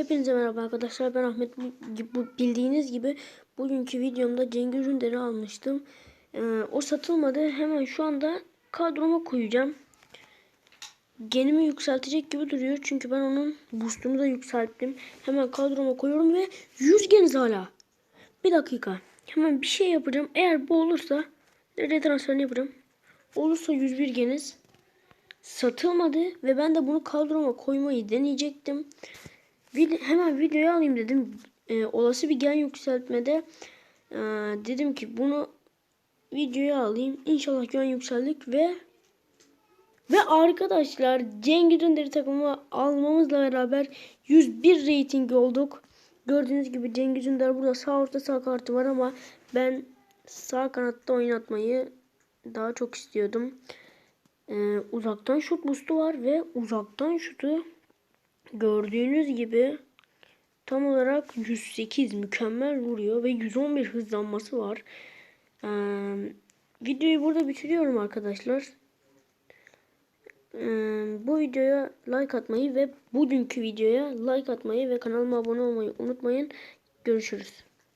Hepinize merhaba arkadaşlar. Ben Ahmet. Bu, bildiğiniz gibi bugünkü videomda Cengiz Ünder'i almıştım. Ee, o satılmadı. Hemen şu anda kadroma koyacağım. Genimi yükseltecek gibi duruyor. Çünkü ben onun boostunu da yükselttim. Hemen kadroma koyuyorum ve 100 geniz hala. Bir dakika. Hemen bir şey yapacağım. Eğer bu olursa retransferini yapacağım. Olursa 101 geniz satılmadı ve ben de bunu kadroma koymayı deneyecektim. Vid- hemen videoya alayım dedim. Ee, olası bir gen yükseltmede ee, dedim ki bunu videoya alayım. İnşallah gen yükseldik ve ve arkadaşlar Cengiz Ünder'i takımı almamızla beraber 101 rating olduk. Gördüğünüz gibi Cengiz Ünder burada sağ orta sağ kartı var ama ben sağ kanatta oynatmayı daha çok istiyordum. Ee, uzaktan şut boost'u var ve uzaktan şutu gördüğünüz gibi tam olarak 108 mükemmel vuruyor ve 111 hızlanması var. Ee, videoyu burada bitiriyorum arkadaşlar. Ee, bu videoya like atmayı ve bugünkü videoya like atmayı ve kanalıma abone olmayı unutmayın. Görüşürüz.